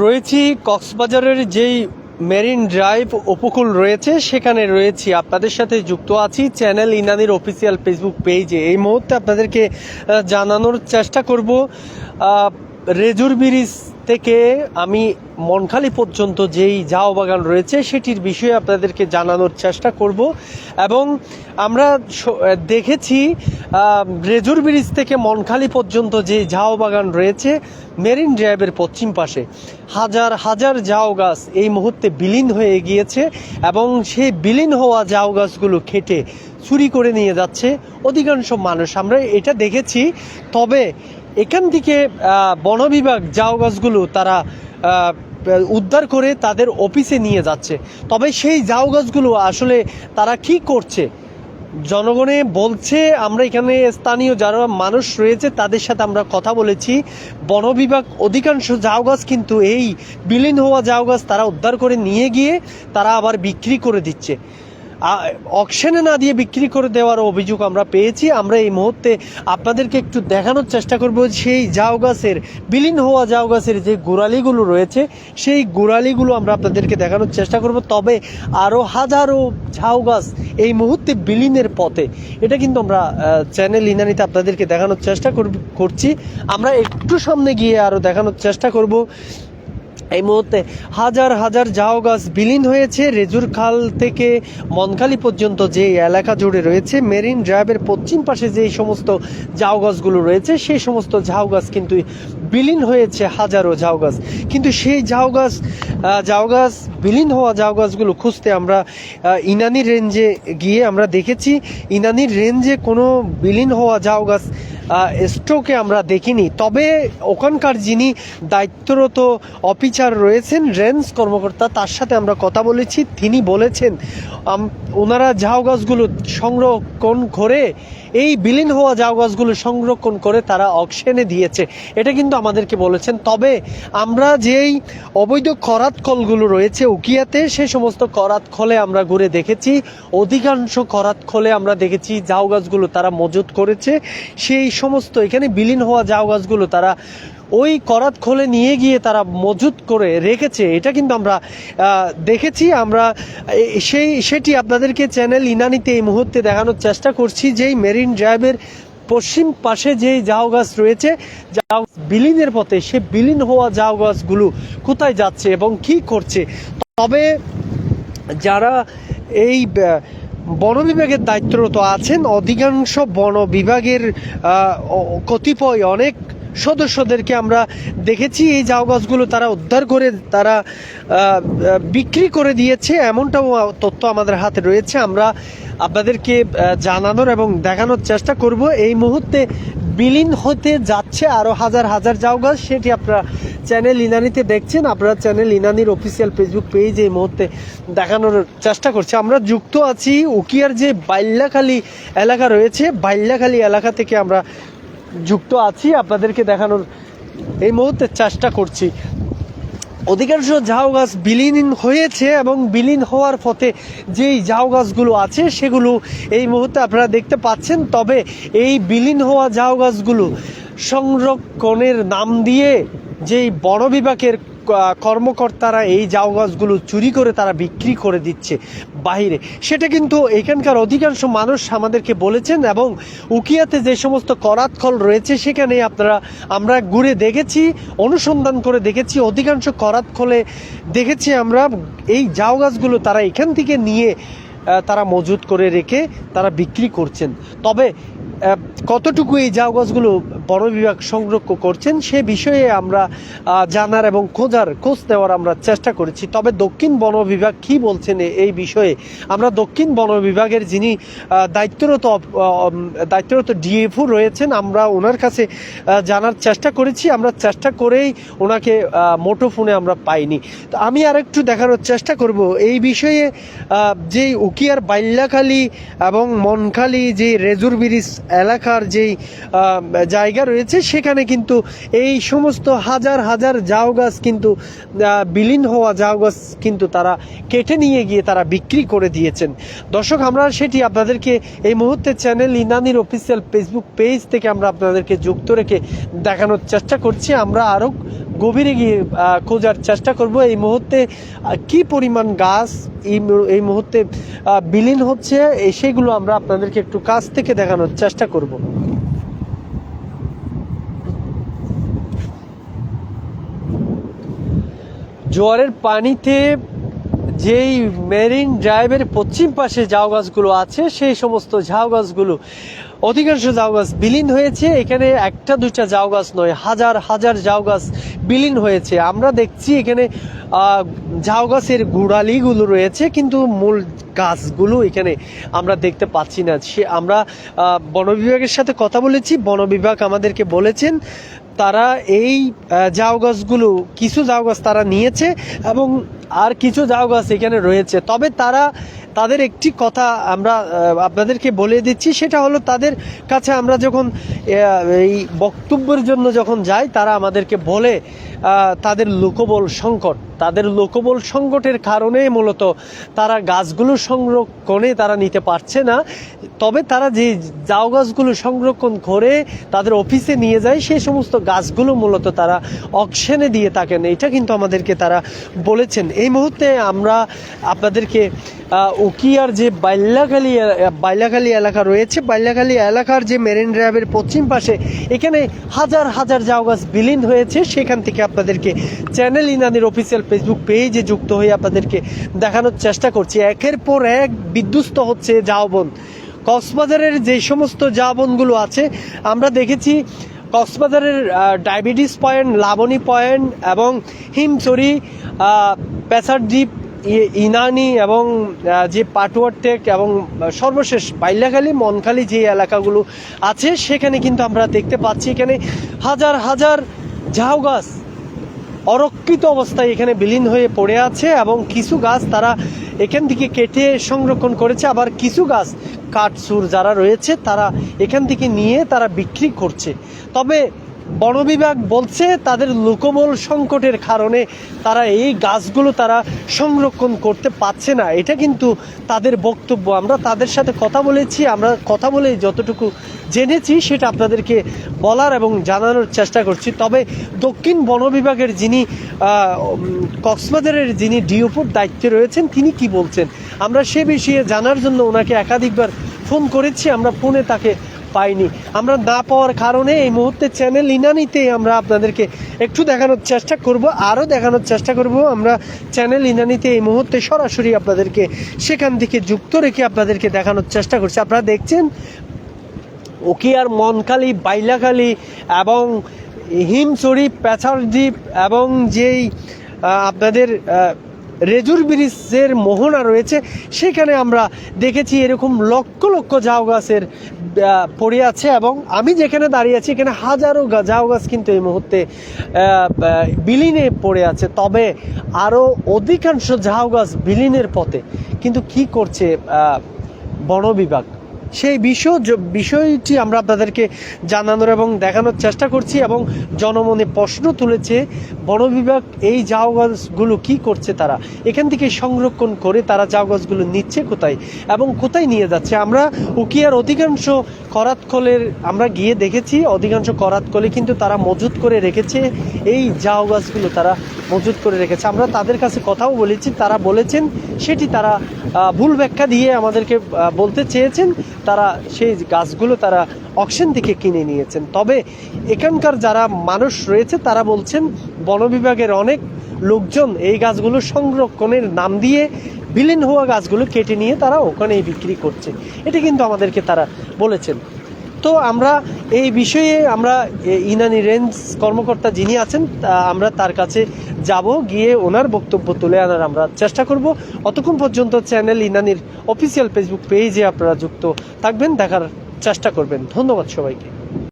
রয়েছি কক্সবাজারের যেই মেরিন ড্রাইভ উপকূল রয়েছে, সেখানে রয়েছি। আপনাদের সাথে যুক্ত আছি চ্যানেল ইনানির অফিসিয়াল ফেসবুক পেজে। এই মুহূর্তে আপনাদেরকে জানানোর চেষ্টা করব রেজুর ব্রিজ থেকে আমি মনখালি পর্যন্ত যেই জাও বাগান রয়েছে সেটির বিষয়ে আপনাদেরকে জানানোর চেষ্টা করব এবং আমরা দেখেছি রেজুর ব্রিজ থেকে মনখালি পর্যন্ত যে ঝাও বাগান রয়েছে মেরিন ড্রাইভের পশ্চিম পাশে, হাজার হাজার জাও গাছ এই মুহূর্তে বিলীন হয়ে গিয়েছে এবং সেই বিলীন হওয়া জাও গাছগুলো খেটে চুরি করে নিয়ে যাচ্ছে। অধিকাংশ মানুষ, আমরা এটা দেখেছি। তবে এখান থেকে বন বিভাগ জাও গাছগুলো তারা উদ্ধার করে তাদের অফিসে নিয়ে যাচ্ছে। তবে সেই জাউ গাছগুলো আসলে তারা কি করছে? জনগণে বলছে, আমরা এখানে স্থানীয় যারা মানুষ রয়েছে, তাদের সাথে আমরা কথা বলেছি। বন বিভাগ অধিকাংশ জাউ গাছ কিন্তু এই বিলীন হওয়া জাউ গাছ তারা উদ্ধার করে নিয়ে গিয়ে তারা আবার বিক্রি করে দিচ্ছে। অকশনে না দিয়ে বিক্রি করে দেওয়ার অভিযোগ আমরা পেয়েছি। আমরা এই মুহূর্তে আপনাদেরকে একটু দেখানোর চেষ্টা করব সেই জাউ গাছের, বিলীন হওয়া জাউ গাছের যে গোড়ালিগুলো রয়েছে, সেই গোড়ালিগুলো আমরা আপনাদেরকে দেখানোর চেষ্টা করব। তবে আরও হাজারো ঝাউ গাছ এই মুহূর্তে বিলীনের পথে। এটা কিন্তু আমরা চ্যানেল ইনানিতে আপনাদেরকে দেখানোর চেষ্টা করছি। আমরা একটু সামনে গিয়ে আরও দেখানোর চেষ্টা করব। এই মুহূর্তে হাজার হাজার জাও গাছ বিলীন হয়েছে। রেজুর খাল থেকে মনখালি পর্যন্ত যে এলাকা জুড়ে রয়েছে, মেরিন ড্রাইভের পশ্চিম পাশে যে সমস্ত জাউ গাছগুলো রয়েছে, সেই সমস্ত ঝাউ গাছ কিন্তু বিলীন হয়েছে হাজারো ঝাউ গাছ। কিন্তু সেই ঝাউ গাছ ঝাউ গাছ বিলীন হওয়া ঝাউ গাছগুলো খুঁজতে আমরা ইনানি রেঞ্জে গিয়ে আমরা দেখেছি। ইনানির রেঞ্জে কোনো বিলীন হওয়া ঝাউ গাছ স্ট্রোকে আমরা দেখিনি। তবে ওখানকার যিনি দায়িত্বরত অফিসার রয়েছেন রেঞ্জ কর্মকর্তা, তার সাথে আমরা কথা বলেছি। তিনি বলেছেন ওনারা ঝাউ গাছগুলো সংরক্ষণ করে এই বিলীন হওয়া জাউ গাছগুলো সংরক্ষণ করে তারা অকশনে দিয়েছে। এটা কিন্তু আমাদেরকে বলেছেন। তবে আমরা যেই অবৈধ করাত কলগুলো রয়েছে উকিয়াতে, সে সমস্ত করাত খলে আমরা ঘুরে দেখেছি। অধিকাংশ করাত খলে আমরা দেখেছি জাউ গাছগুলো তারা মজুত করেছে। সেই সমস্ত এখানে বিলীন হওয়া জাউ গাছগুলো তারা ওই করাত খোলে নিয়ে গিয়ে তারা মজুত করে রেখেছে। এটা কিন্তু আমরা দেখেছি। আমরা সেই, সেটি আপনাদেরকে চ্যানেল ইনানিতে এই মুহূর্তে দেখানোর চেষ্টা করছি যেই মেরিন ড্রাইভের পশ্চিম পাশে যেই জাউ গাছ রয়েছে, জাউ বিলীনের পথে সে বিলীন হওয়া জাউ গাছগুলো কোথায় যাচ্ছে এবং কি করছে? তবে যারা এই বন বিভাগের দায়িত্বরত আছেন, অধিকাংশ বন বিভাগের কতিপয় অনেক সদস্যদেরকে আমরা দেখেছি, এই জাউ গাছগুলো তারা উদ্ধার করে, তারা বিক্রি করে দিয়েছে। এমনটাও তথ্য আমাদের হাতে রয়েছে। আমরা আপনাদেরকে জানানোর এবং দেখানোর চেষ্টা করব। এই মুহূর্তে বিলীন হতে যাচ্ছে আরও হাজার হাজার জাউ গাছ। সেটি আপনারা চ্যানেল ইনানিতে দেখছেন। আপনারা চ্যানেল ইনানির অফিসিয়াল ফেসবুক পেজ এই মুহূর্তে দেখানোর চেষ্টা করছি। আমরা যুক্ত আছি উকিয়ার যে বাইল্যাখালী এলাকা রয়েছে। বাইল্যাখালী এলাকা থেকে আমরা যুক্ত আছি, আপনাদেরকে দেখানোর এই মুহূর্তে চেষ্টা করছি। অধিকাংশ ঝাউ গাছ বিলীন হয়েছে এবং বিলীন হওয়ার পথে যেই ঝাউ গাছগুলো আছে, সেগুলো এই মুহূর্তে আপনারা দেখতে পাচ্ছেন। তবে এই বিলীন হওয়া ঝাউ গাছগুলো সংরক্ষণের নাম দিয়ে যেই বন বিভাগের কর্মকর্তারা এই জাউ গাছগুলো চুরি করে তারা বিক্রি করে দিচ্ছে বাইরে সেটা কিন্তু এখানকার অধিকাংশ মানুষ আমাদেরকে বলেছেন এবং উকিয়াতে যে সমস্ত করাতখল রয়েছে সেখানে আপনারা, আমরা ঘুরে দেখেছি, অনুসন্ধান করে দেখেছি, অধিকাংশ করাতখলে দেখেছি আমরা, এই জাউ গাছগুলো তারা এখান থেকে নিয়ে তারা মজুত করে রেখে তারা বিক্রি করছেন। তবে কতটুকু এই জাউ গাছগুলো বন বিভাগ সংরক্ষণ করছেন সে বিষয়ে আমরা জানার এবং খোঁজার খোঁজ নেওয়ার আমরা চেষ্টা করেছি। তবে দক্ষিণ বন বিভাগ কী বলছেন এই বিষয়ে? আমরা দক্ষিণ বন বিভাগের যিনি দায়িত্বরত দায়িত্বরত ডিএফও রয়েছেন আমরা ওনার কাছে জানার চেষ্টা করেছি। আমরা চেষ্টা করেই ওনাকে মোটো ফোনে আমরা পাইনি। তো আমি আরেকটু দেখানোর চেষ্টা করব। এই বিষয়ে আহ, যে উকিয়ার বাইল্যাখালী এবং মনখালী যে রেজুর ব্রিজ এলাকার যেই জায়গা রয়েছে, সেখানে কিন্তু এই সমস্ত হাজার হাজার জাউ গাছ কিন্তু বিলীন হওয়া জাউ গাছ কিন্তু তারা কেটে নিয়ে গিয়ে তারা বিক্রি করে দিয়েছেন। দর্শক, আমরা সেটি আপনাদেরকে এই মুহূর্তে চ্যানেল ইনানির অফিসিয়াল ফেসবুক পেজ থেকে আমরা আপনাদেরকে যুক্ত রেখে দেখানোর চেষ্টা করছি। আমরা আরও গভীরে গিয়ে খোঁজার চেষ্টা করব এই মুহূর্তে কি পরিমাণ গাছ এই এই মুহূর্তে বিলীন হচ্ছে সেগুলো আমরা আপনাদেরকে একটু কাছ থেকে দেখানোর চেষ্টা করব। জোয়ারের পানিতে যেই মেরিন ড্রাইভের পশ্চিম পাশে ঝাউ গাছগুলো আছে, সেই সমস্ত ঝাউ গাছগুলো অধিকাংশ ঝাউ গাছ বিলীন হয়েছে। এখানে একটা, দুইটা ঝাউ গাছ নয়, হাজার হাজার ঝাউ গাছ বিলীন হয়েছে। আমরা দেখছি এখানে ঝাউ গাছের গুড়ালিগুলো রয়েছে, কিন্তু মূল গাছগুলো এখানে আমরা দেখতে পাচ্ছি না। সে, আমরা বন বিভাগের সাথে কথা বলেছি। বন বিভাগ আমাদেরকে বলেছেন, তারা এই ঝাউ গাছগুলো, কিছু ঝাউ গাছ তারা নিয়েছে এবং আর কিছু ঝাউ গাছ এখানে রয়েছে। তবে তারা তাদের একটি কথা আমরা আপনাদেরকে বলে দিচ্ছি, সেটা হলো তাদের কাছে আমরা যখন এই বক্তব্যের জন্য যখন যাই, তারা আমাদেরকে বলে তাদের লোকবল সংকট। তাদের লোকবল সংকটের কারণে মূলত তারা গাছগুলো সংরক্ষণে তারা নিতে পারছে না। তবে তারা যে জাউ গাছগুলো সংরক্ষণ করে তাদের অফিসে নিয়ে যায়, সেই সমস্ত গাছগুলো মূলত তারা অকশনে দিয়ে থাকেন। এটা কিন্তু আমাদেরকে তারা বলেছেন। এই মুহূর্তে আমরা আপনাদেরকে উকিয়ার যে বাইল্যাখালী বাইল্যাখালী এলাকা রয়েছে বাইল্যাখালী এলাকার যে মেরিন ড্রাইভের পশ্চিম পাশে এখানে হাজার হাজার জাউ গাছ বিলীন হয়েছে। সেখান থেকে আপনাদেরকে চ্যানেল ইনানির অফিসিয়াল ফেসবুক পেজে যুক্ত হয়ে আপনাদেরকে দেখানোর চেষ্টা করছি। একের পর এক বিধ্বস্ত হচ্ছে জাওবন। কক্সবাজারের যে সমস্ত জাওবনগুলো আছে, আমরা দেখেছি কক্সবাজারের ডায়াবেটিস পয়েন্ট লাবণী পয়েন্ট এবং হিমচরি পেসার দ্বীপ ইনানি এবং যে পাটুয়ার টেক এবং সর্বশেষ বাইলাখালী, মনখালী যে এলাকাগুলো আছে, সেখানে কিন্তু আমরা দেখতে পাচ্ছি এখানে হাজার হাজার ঝাউ গাছ। অরক্ষিত অবস্থায় এখানে বিলীন হয়ে পড়ে আছে এবং কিছু গাছ তারা এখান থেকে কেটে সংরক্ষণ করেছে। আবার কিছু গাছ, কাঠসুর যারা রয়েছে, তারা এখান থেকে নিয়ে তারা বিক্রি করছে। তবে বন বিভাগ বলছে তাদের লোকবল সংকটের কারণে তারা এই গাছগুলো তারা সংরক্ষণ করতে পারছে না। এটা কিন্তু তাদের বক্তব্য। আমরা তাদের সাথে কথা বলেছি, আমরা কথা বলে যতটুকু জেনেছি সেটা আপনাদেরকে বলার এবং জানানোর চেষ্টা করছি। তবে দক্ষিণ বন বিভাগের যিনি কক্সবাজারের যিনি ডিওপুর দায়িত্বে রয়েছেন, তিনি কি বলছেন? আমরা সে বিষয়ে জানার জন্য ওনাকে একাধিকবার ফোন করেছি, আমরা ফোনে তাকে পাইনি। আমরা না পাওয়ার কারণে এই মুহূর্তে চ্যানেল ইনানিতে আমরা আপনাদেরকে একটু দেখানোর চেষ্টা করব, আরও দেখানোর চেষ্টা করব। আমরা চ্যানেল ইনানিতে এই মুহূর্তে সরাসরি আপনাদেরকে সেখান থেকে যুক্ত রেখে আপনাদেরকে দেখানোর চেষ্টা করছি। আপনারা দেখছেন ওকে ওকিয়ার মনকালি বাইলাখালী এবং হিমচড়ি পেছার দ্বীপ এবং যেই আপনাদের রেজুর ব্রিজের মোহনা রয়েছে। সেখানে আমরা দেখেছি এরকম লক্ষ লক্ষ ঝাউ গাছের পড়ে আছে এবং আমি যেখানে দাঁড়িয়ে আছি এখানে হাজারো ঝাউ গাছ কিন্তু এই মুহূর্তে বিলীনে পড়ে আছে। তবে আরও অধিকাংশ ঝাউ গাছ বিলীনের পথে। কিন্তু কি করছে বন বিভাগ? সেই বিষয় বিষয়টি আমরা আপনাদেরকে জানানোর এবং দেখানোর চেষ্টা করছি এবং জনমনে প্রশ্ন তুলেছে, বন বিভাগ এই জাউ গাছগুলো কি করছে তারা? এখান থেকে সংরক্ষণ করে তারা জাউ গাছগুলো নিচ্ছে কোথায় এবং কোথায় নিয়ে যাচ্ছে? আমরা উকিয়ার অধিকাংশ করাতকলের আমরা গিয়ে দেখেছি, অধিকাংশ করাতকলে কিন্তু তারা মজুত করে রেখেছে, এই জাউ গাছগুলো তারা মজুত করে রেখেছে। আমরা তাদের কাছে কথাও বলেছি, তারা বলেছেন সেটি তারা ভুল ব্যাখ্যা দিয়ে আমাদেরকে বলতে চেয়েছেন। তারা সেই গাছগুলো তারা অকশন থেকে কিনে নিয়েছেন। তবে এখানকার যারা মানুষ রয়েছে, তারা বলছেন, বন বিভাগের অনেক লোকজন এই গাছগুলো সংরক্ষণের নাম দিয়ে বিলীন হওয়া গাছগুলো কেটে নিয়ে তারা ওখানেই বিক্রি করছে। এটা কিন্তু আমাদেরকে তারা বলেছেন। তো আমরা এই বিষয়ে আমরা ইনানি রেঞ্জ কর্মকর্তা যিনি আছেন আমরা তার কাছে যাব, গিয়ে ওনার বক্তব্য তুলে আনার আমরা চেষ্টা করব। অতক্ষণ পর্যন্ত চ্যানেল ইনানির অফিসিয়াল ফেসবুক পেজে আপনারা যুক্ত থাকবেন, দেখার চেষ্টা করবেন। ধন্যবাদ সবাইকে।